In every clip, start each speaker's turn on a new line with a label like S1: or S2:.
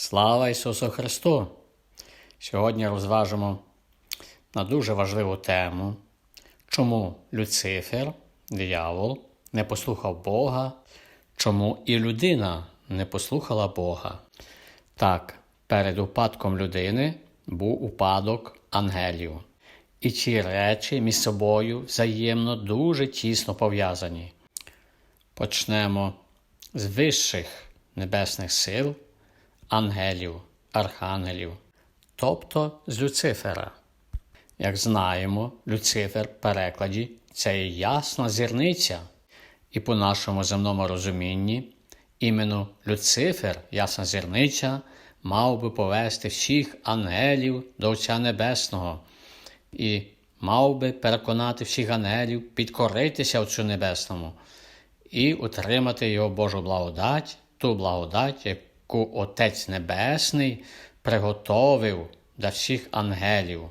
S1: Слава Ісусу Христу! Сьогодні розважимо на дуже важливу тему, чому Люцифер, диявол, не послухав Бога, чому і людина не послухала Бога. Так, перед упадком людини був упадок ангелів. І ці речі між собою взаємно дуже тісно пов'язані. Почнемо з вищих небесних сил, ангелів, архангелів, тобто з Люцифера. Як знаємо, Люцифер в перекладі це є ясна зірниця, і по нашому земному розумінні іменно Люцифер, ясна зірниця, мав би повести всіх ангелів до Отця Небесного і мав би переконати всіх ангелів підкоритися Отцю Небесному і отримати його Божу благодать, ту благодать, яку Отець Небесний приготовив для всіх ангелів.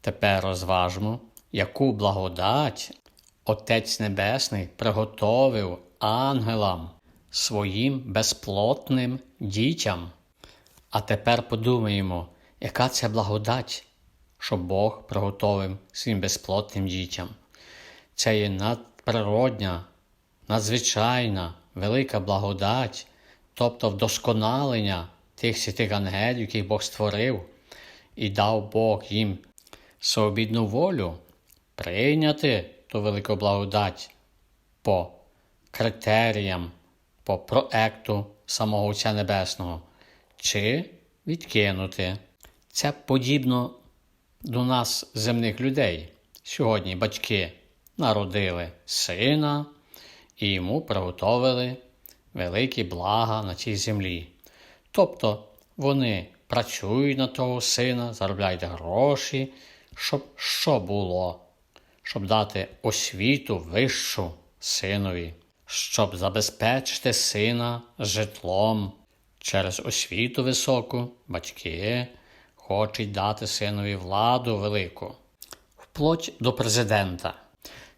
S1: Тепер розважмо, яку благодать Отець Небесний приготовив ангелам, своїм безплотним дітям. А тепер подумаємо, яка це благодать, що Бог приготовив своїм безплотним дітям. Це є надприродня, надзвичайна, велика благодать, тобто вдосконалення тих святих ангелів, яких Бог створив, і дав Бог їм свобідну волю прийняти ту велику благодать по критеріям, по проекту самого Отця Небесного, чи відкинути. Це подібно до нас, земних людей. Сьогодні батьки народили сина і йому приготовили великі блага на цій землі. Тобто вони працюють на того сина, заробляють гроші, щоб що було, щоб дати освіту вищу синові, щоб забезпечити сина житлом. Через освіту високу батьки хочуть дати синові владу велику, вплоть до президента.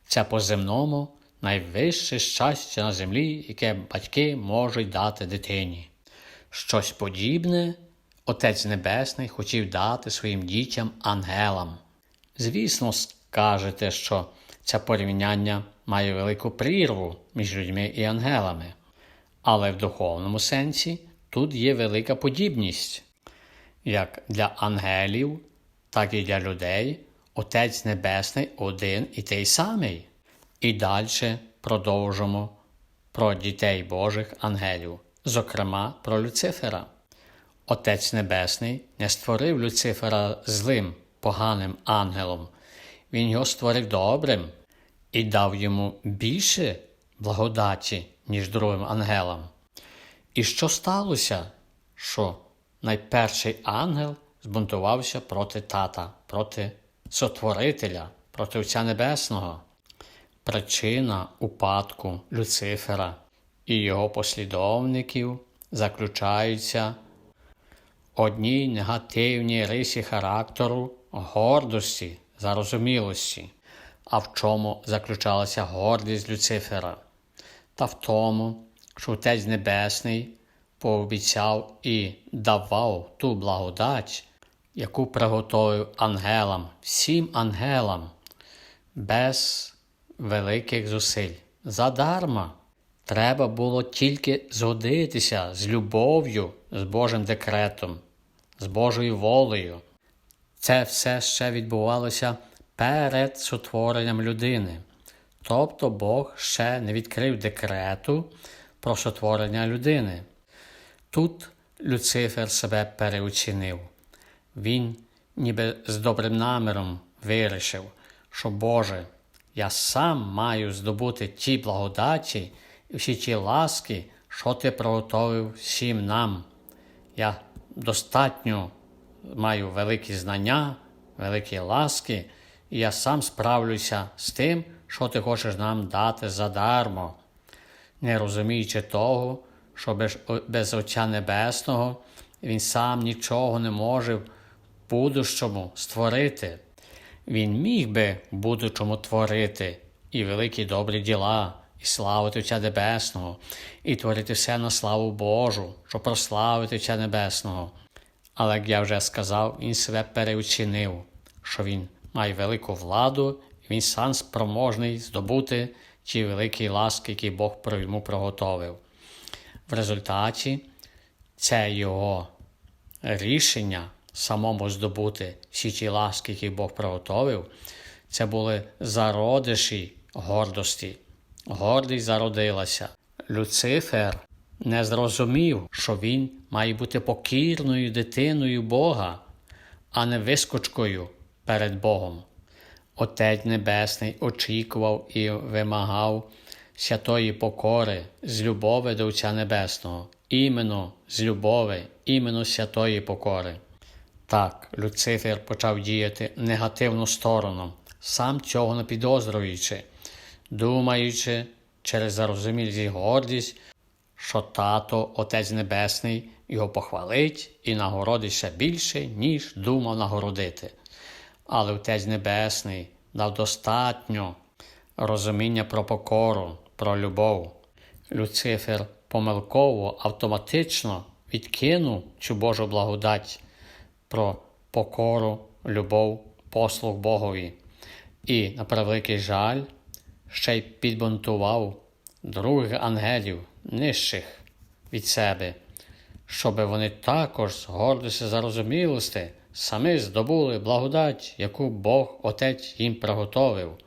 S1: Це по земному найвище щастя на землі, яке батьки можуть дати дитині. Щось подібне Отець Небесний хотів дати своїм дітям ангелам. Звісно, скажете, що це порівняння має велику прірву між людьми і ангелами, але в духовному сенсі тут є велика подібність. Як для ангелів, так і для людей Отець Небесний один і той самий. І далі продовжимо про дітей Божих ангелів, зокрема про Люцифера. Отець Небесний не створив Люцифера злим, поганим ангелом, Він його створив добрим і дав йому більше благодаті, ніж другим ангелам. І що сталося? Що найперший ангел збунтувався проти тата, проти Сотворителя, проти Отця Небесного. Причина упадку Люцифера і його послідовників заключається в одній негативній рисі характеру гордості, зарозумілості. А в чому заключалася гордість Люцифера? Та в тому, що Отець Небесний пообіцяв і давав ту благодать, яку приготовив ангелам, всім ангелам, без великих зусиль. Задарма. Треба було тільки згодитися з любов'ю, з Божим декретом, з Божою волею. Це все ще відбувалося перед сотворенням людини. Тобто Бог ще не відкрив декрету про сотворення людини. Тут Люцифер себе переоцінив. Він, ніби з добрим наміром, вирішив, що Боже, я сам маю здобути ті благодаті і всі ті ласки, що ти приготовив всім нам. Я достатньо маю великі знання, великі ласки, і я сам справлюся з тим, що ти хочеш нам дати задармо, не розуміючи того, що без, Отця Небесного він сам нічого не може в будущому створити. Він міг би в будучому творити і великі добрі діла, і славити Отця Небесного, і творити все на славу Божу, щоб прославити Отця Небесного. Але, як я вже сказав, він себе переоцінив, що він має велику владу, він сам спроможний здобути ті великі ласки, які Бог йому приготовив. В результаті це його рішення самому здобути всі ті ласки, які Бог приготовив, це були зародиші гордості. Гордість зародилася. Люцифер не зрозумів, що він має бути покірною дитиною Бога, а не вискочкою перед Богом. Отець Небесний очікував і вимагав святої покори з любови до Отця Небесного, іменно з любови, іменно святої покори. Так, Люцифер почав діяти негативну сторону, сам цього не підозрюючи, думаючи через зарозумілість і гордість, що тато, Отець Небесний, його похвалить і нагородить ще більше, ніж думав нагородити. Але Отець Небесний дав достатньо розуміння про покору, про любов. Люцифер помилково, автоматично відкинув цю Божу благодать про покору, любов, послуг Богові. І, на превеликий жаль, ще й підбунтував других ангелів, нижчих від себе, щоби вони також з гордості зарозумілості самі здобули благодать, яку Бог Отець їм приготовив.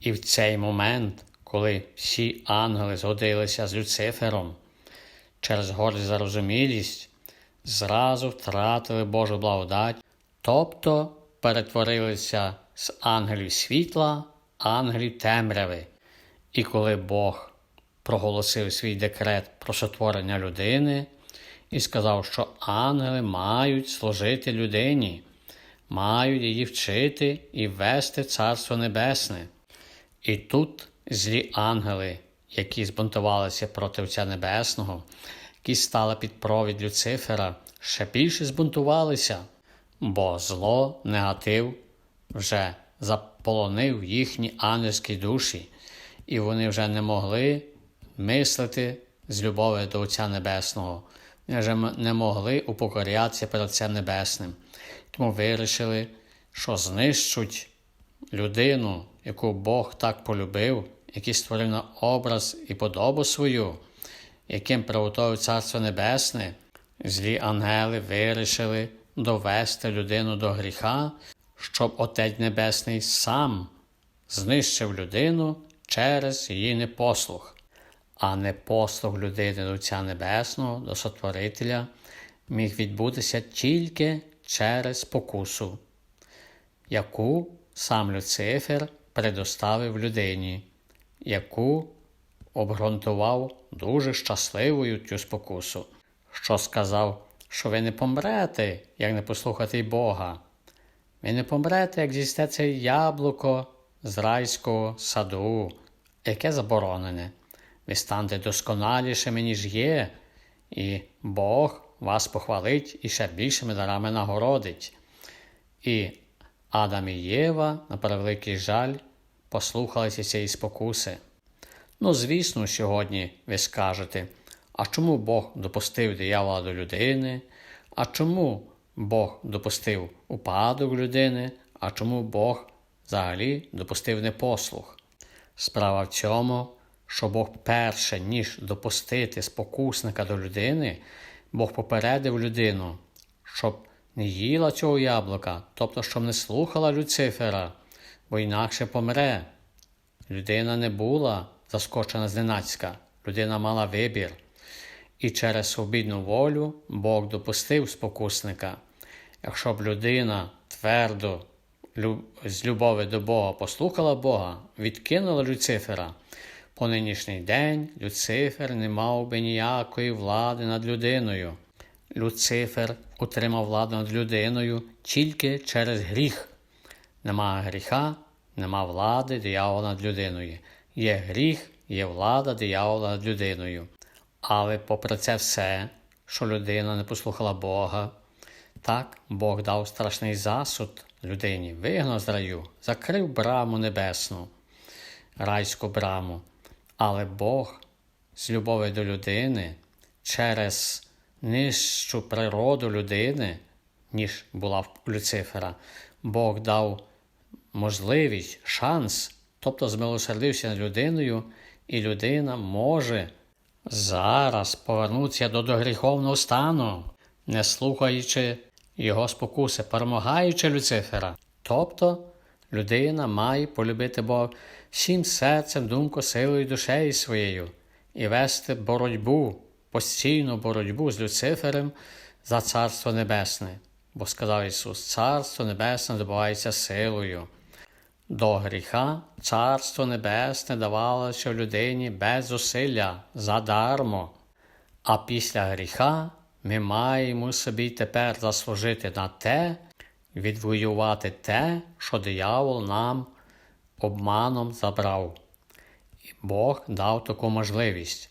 S1: І в цей момент, коли всі ангели згодилися з Люцифером, через гордість зарозумілість, зразу втратили Божу благодать, тобто перетворилися з ангелів світла, ангелів темряви. І коли Бог проголосив свій декрет про сотворення людини і сказав, що ангели мають служити людині, мають її вчити і вести Царство Небесне. І тут злі ангели, які збунтувалися проти Отця Небесного, які стали під провід Люцифера, ще більше збунтувалися, бо зло, негатив вже заполонив їхні ангельські душі, і вони вже не могли мислити з любові до Отця Небесного, вже не могли упокорятися перед Отцем Небесним. Тому вирішили, що знищуть людину, яку Бог так полюбив, який створив на образ і подобу свою, яким приготовив Царство Небесне, злі ангели вирішили довести людину до гріха, щоб Отець Небесний сам знищив людину через її непослух, а непослух людини до Отця Небесного, до Сотворителя, міг відбутися тільки через спокусу, яку сам Люцифер предоставив людині, яку обґрунтував дуже щасливою цю спокусу, що сказав, що ви не помрете, як не послухати Бога. Ви не помрете, як з'їсте це яблуко з райського саду, яке заборонене. Ви станете досконалішими, ніж є, і Бог вас похвалить і ще більшими дарами нагородить. І Адам і Єва, на превеликий жаль, послухалися цієї спокуси. Ну, звісно, сьогодні ви скажете, а чому Бог допустив диявола до людини? А чому Бог допустив упадок людини, а чому Бог взагалі допустив непослух? Справа в цьому, що Бог перше, ніж допустити спокусника до людини, Бог попередив людину, щоб не їла цього яблука, тобто, щоб не слухала Люцифера, бо інакше помре. Людина не була заскочена зненацька, людина мала вибір. І через свобідну волю Бог допустив спокусника. Якщо б людина твердо з любові до Бога послухала Бога, відкинула Люцифера, по нинішній день Люцифер не мав би ніякої влади над людиною. Люцифер отримав владу над людиною тільки через гріх. Нема гріха, нема влади диявола над людиною. Є гріх, є влада диявола над людиною. Але попри це все, що людина не послухала Бога, так Бог дав страшний засуд людині, вигнав з раю, закрив браму небесну, райську браму. Але Бог з любові до людини через нижчу природу людини, ніж була в Люцифера, Бог дав можливість, шанс, тобто змилосердився над людиною, і людина може зараз повернутися до догріховного стану, не слухаючи його спокуси, перемагаючи Люцифера. Тобто людина має полюбити Бога всім серцем, думкою, силою, душею своєю і вести боротьбу, постійну боротьбу з Люцифером за Царство Небесне. Бо сказав Ісус, Царство Небесне добувається силою. До гріха Царство Небесне давалося людині без зусилля, задармо. А після гріха ми маємо собі тепер заслужити на те, відвоювати те, що диявол нам обманом забрав. І Бог дав таку можливість.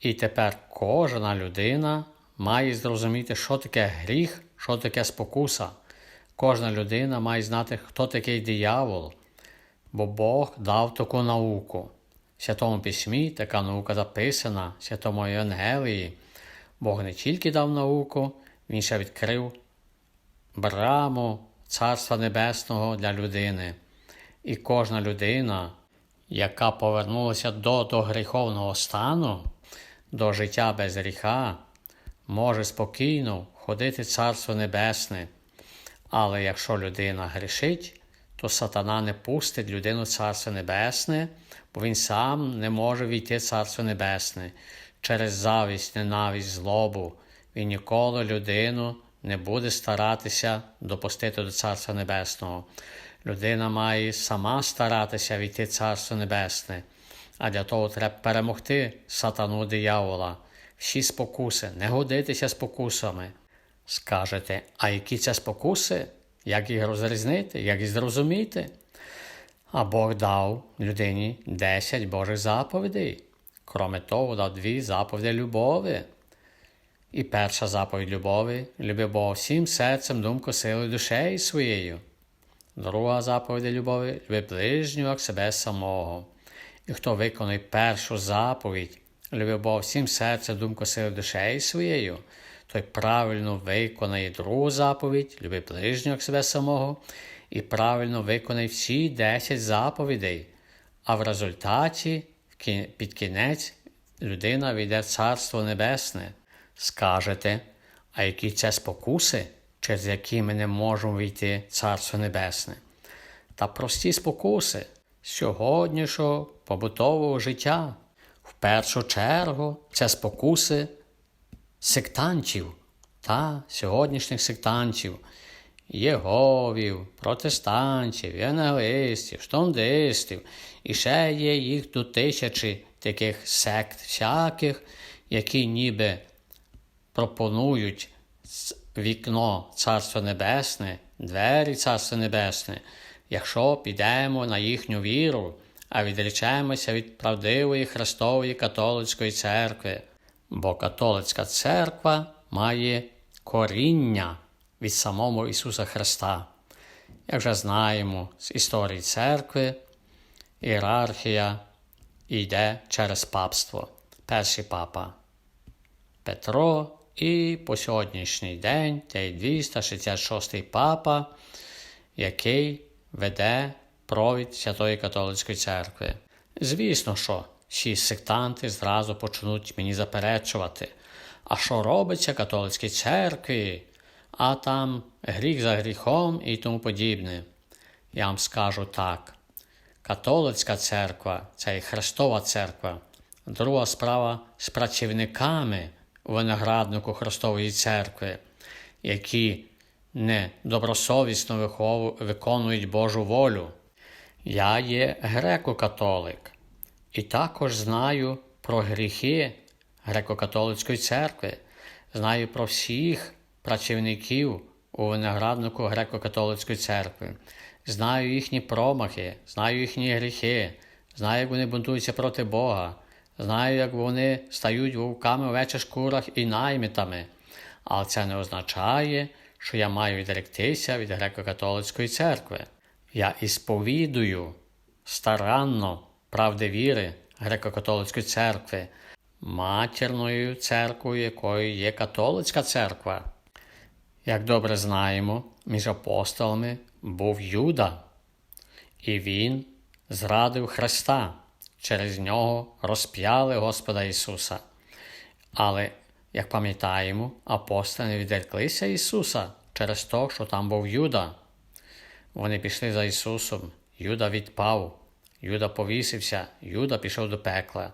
S1: І тепер кожна людина має зрозуміти, що таке гріх, що таке спокуса. Кожна людина має знати, хто такий диявол, бо Бог дав таку науку. В Святому Письмі така наука записана, в Святому Євангелії. Бог не тільки дав науку, Він ще відкрив браму Царства Небесного для людини. І кожна людина, яка повернулася до, гріховного стану, до життя без гріха, може спокійно ходити в Царство Небесне. Але якщо людина грішить, то сатана не пустить людину Царство Небесне, бо він сам не може війти в Царство Небесне через завість, ненависть, злобу. Він ніколи людину не буде старатися допустити до Царства Небесного. Людина має сама старатися війти в Царство Небесне, а для того треба перемогти сатану диявола, всі спокуси, не годитися спокусами. Скажете, а які це спокуси? Як їх розрізнити, як їх зрозуміти? А Бог дав людині 10 Божих заповідей. Кроме того, дав дві заповіді любові. І перша заповідь любові люби Бога всім серцем, думкою, силою, душею своєю. Друга заповідь любові люби ближнього як себе самого. І хто виконує першу заповідь, люби Бога всім серцем, думкою, силою, душею своєю, той правильно виконає другу заповідь, люби ближнього себе самого, і правильно виконає всі 10 заповідей. А в результаті, під кінець, людина війде в Царство Небесне. Скажете, а які це спокуси, через які ми не можемо війти в Царство Небесне? Та прості спокуси сьогоднішнього побутового життя. В першу чергу це спокуси сектантів та сьогоднішніх сектантів, єговів, протестантів, євангелистів, штондистів, і ще є їх до тисячі таких сект всяких, які ніби пропонують вікно Царства Небесне, двері Царства Небесне, якщо підемо на їхню віру, а відречемося від правдивої Христової католицької церкви, бо католицька церква має коріння від самого Ісуса Христа. Як вже знаємо з історії церкви, ієрархія йде через папство. Перший папа Петро і по сьогоднішній день цей 266-й папа, який веде провід Святої Католицької церкви. Звісно, що всі сектанти зразу почнуть мені заперечувати, а що робиться католицькій церкві, а там гріх за гріхом і тому подібне. Я вам скажу так. Католицька церква це і Христова церква. Друга справа з працівниками винограднику Христової церкви, які не добросовісно виконують Божу волю. Я є греко-католик і також знаю про гріхи греко-католицької церкви, знаю про всіх працівників у винограднику греко-католицької церкви, знаю їхні промахи, знаю їхні гріхи, знаю, як вони бунтуються проти Бога. Знаю, як вони стають вовками в вечір шкурах і наймітами, але це не означає, що я маю відректися від греко-католицької церкви. Я ісповідую старанно правди віри греко-католицької церкви, матірною церквою, якою є католицька церква. Як добре знаємо, між апостолами був Юда, і він зрадив Христа, через нього розп'яли Господа Ісуса. Але, як пам'ятаємо, апостоли відреклися Ісуса через те, що там був Юда. Вони пішли за Ісусом, Юда відпав, Юда повісився, Юда пішов до пекла.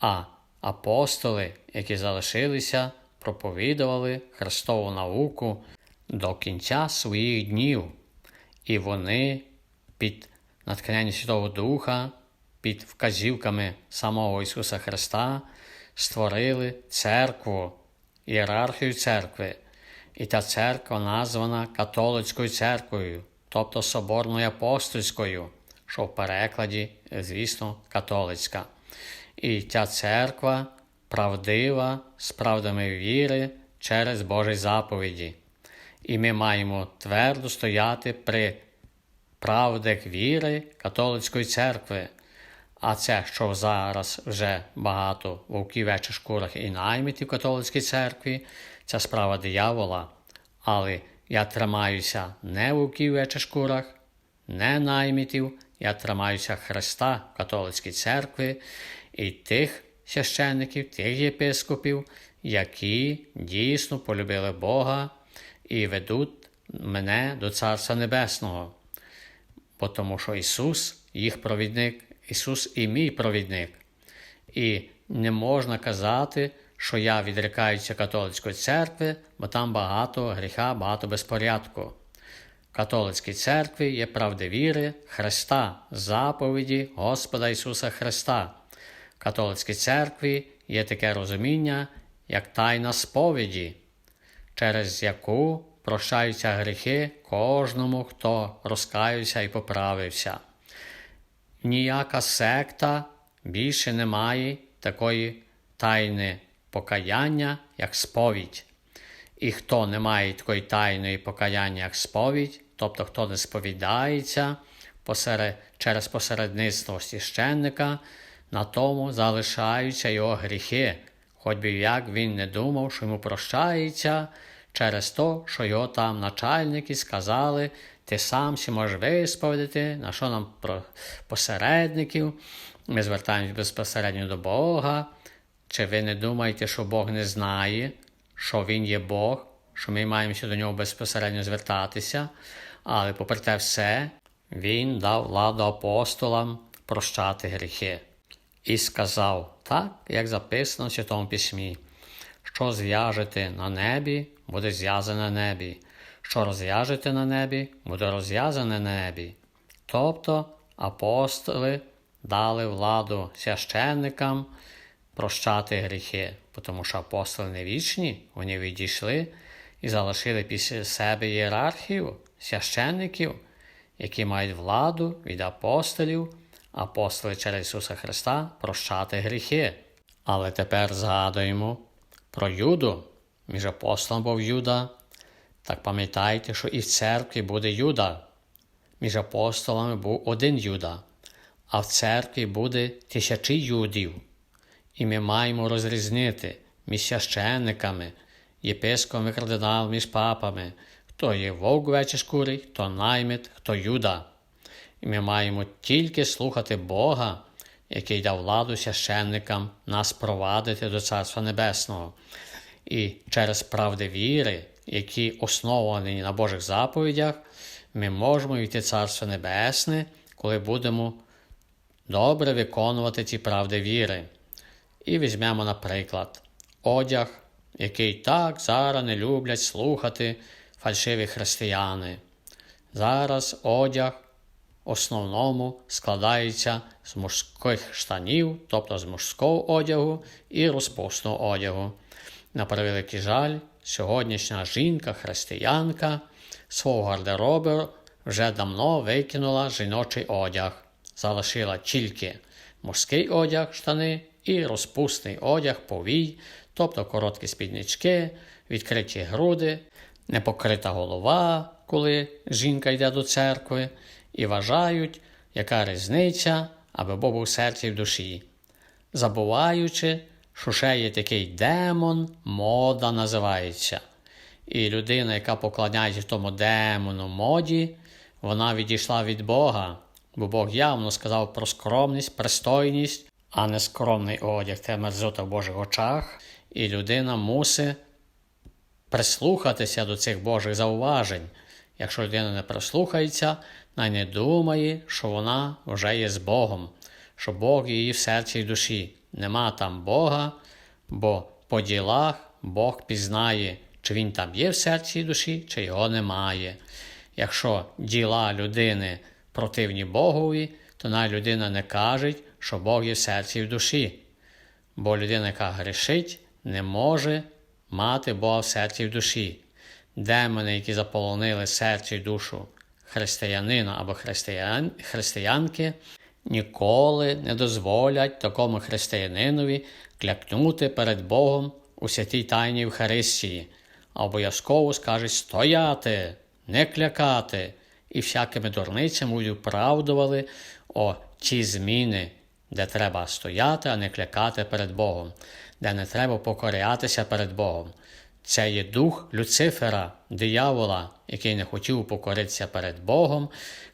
S1: А апостоли, які залишилися, проповідували Христову науку до кінця своїх днів, і вони під натхненням Святого Духа, під вказівками самого Ісуса Христа створили церкву, ієрархію церкви. І та церква названа католицькою церквою, тобто Соборною апостольською, що в перекладі, звісно, католицька. І ця церква правдива з правдами віри через Божі заповіді. І ми маємо твердо стояти при правдах віри католицької церкви. А це, що зараз вже багато вовків вечір шкурах і наймитів католицькій церкві, це справа диявола. Але я тримаюся не вовків вечір шкурах, не наймитів, я тримаюся Христа в католицькій церкві і тих священників, тих єпископів, які дійсно полюбили Бога і ведуть мене до Царства Небесного. Бо тому що Ісус їх провідник, Ісус і мій провідник. І не можна казати, що я відрікаюся католицької церкви, бо там багато гріха, багато безпорядку. Католицькій церкві є правди віри Христа, заповіді Господа Ісуса Христа. В католицькій церкві є таке розуміння, як тайна сповіді, через яку прощаються гріхи кожному, хто розкаюся і поправився. Ніяка секта більше не має такої тайни покаяння, як сповідь. І хто не має такої тайної покаяння, як сповідь, тобто хто не сповідається посеред, через посередництво священника, на тому залишаються його гріхи, хоч би як він не думав, що йому прощається через те, що його там начальники сказали, ти сам сі можеш висповідати, на що нам про посередників, ми звертаємось безпосередньо до Бога. Чи ви не думаєте, що Бог не знає, що Він є Бог, що ми маємося до нього безпосередньо звертатися, але, попри те все, Він дав владу апостолам прощати гріхи. І сказав, так, як записано в Святому Письмі, що зв'яжете на небі, буде зв'язане на небі, що розв'яжете на небі, буде розв'язане на небі. Тобто апостоли дали владу священникам прощати гріхи, тому що апостоли не вічні, вони відійшли і залишили після себе ієрархію священників, які мають владу від апостолів, апостоли через Ісуса Христа прощати гріхи. Але тепер згадуємо про Юду. Між апостолом був Юда. Так пам'ятайте, що і в церкві буде Юда. Між апостолами був один Юда, а в церкві буде тисячі юдів. І ми маємо розрізнити між священниками, єпископами, кардиналами, між папами, хто є вовк вечі шкурий, хто наймит, хто юда. І ми маємо тільки слухати Бога, який дав владу священникам нас провадити до Царства Небесного. І через правди віри, які основані на Божих заповідях, ми можемо йти Царство Небесне, коли будемо добре виконувати ці правди віри. І візьмемо, наприклад, одяг, який так зараз не люблять слухати фальшиві християни. Зараз одяг в основному складається з мужських штанів, тобто з мужського одягу і розпусного одягу. На превеликий жаль, сьогоднішня жінка-християнка свого гардеробу вже давно викинула жіночий одяг, залишила тільки мужський одяг, штани і розпусний одяг, повій, тобто короткі спіднички, відкриті груди, непокрита голова, коли жінка йде до церкви, і вважають, яка різниця, аби Бог був серці в душі. забуваючи, що ще є такий демон, мода називається. І людина, яка поклоняється тому демону моді, вона відійшла від Бога, бо Бог явно сказав про скромність, пристойність, а не скромний одяг, це мерзота в Божих очах, і людина мусить прислухатися до цих Божих зауважень. Якщо людина не прислухається, вона не думає, що вона вже є з Богом, що Бог її в серці і душі. Нема там Бога, бо по ділах Бог пізнає, чи він там є в серці і душі, чи його немає. Якщо діла людини противні Богові, то навіть людина не каже, що Бог є в серці і в душі. Бо людина, яка грішить, не може мати Бога в серці і в душі. Демони, які заполонили серце і душу християнина або християн, християнки, ніколи не дозволять такому християнинові клякнути перед Богом у святій тайні Євхаристії, а обов'язково скажуть стояти, не клякати, і всякими дурницями будуть вправдували о ті зміни, де треба стояти, а не клякати перед Богом, де не треба покорятися перед Богом. Це є дух Люцифера, диявола, який не хотів покоритися перед Богом,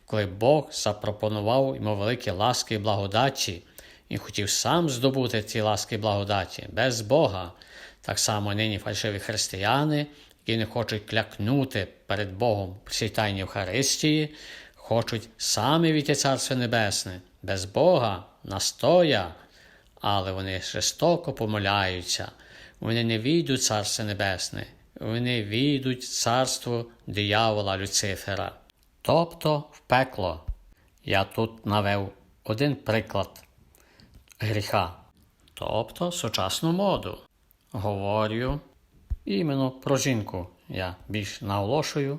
S1: коли Бог запропонував йому великі ласки і благодаті, і хотів сам здобути ці ласки і благодаті без Бога. Так само нині фальшиві християни, які не хочуть клякнути перед Богом цій тайні Євхаристії, хочуть самі війти Царство Небесне, без Бога, настоя, але вони жорстоко помиляються. Вони не війдуть Царство Небесне, вони війдуть царство диявола Люцифера, тобто в пекло. Я тут навев один приклад гріха, тобто сучасну моду. Говорю іменно про жінку. Я більш наголошую,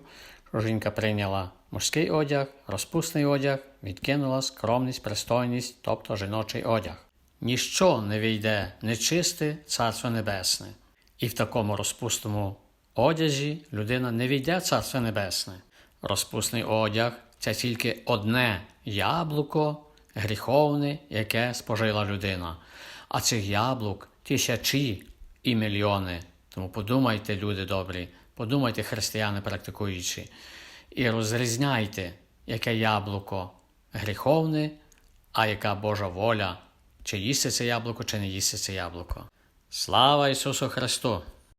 S1: що жінка прийняла мужський одяг, розпусний одяг, відкинула скромність, пристойність, тобто жіночий одяг. Ніщо не війде нечисте Царство Небесне, і в такому розпусному одязі людина не війде Царство Небесне. Розпусний одяг це тільки одне яблуко гріховне, яке спожила людина. А цих яблук тисячі і мільйони. Тому подумайте, люди добрі, подумайте, християни практикуючі, і розрізняйте, яке яблуко гріховне, а яка Божа воля, чи їсти це яблуко, чи не їсти це яблуко. Слава Ісусу Христу!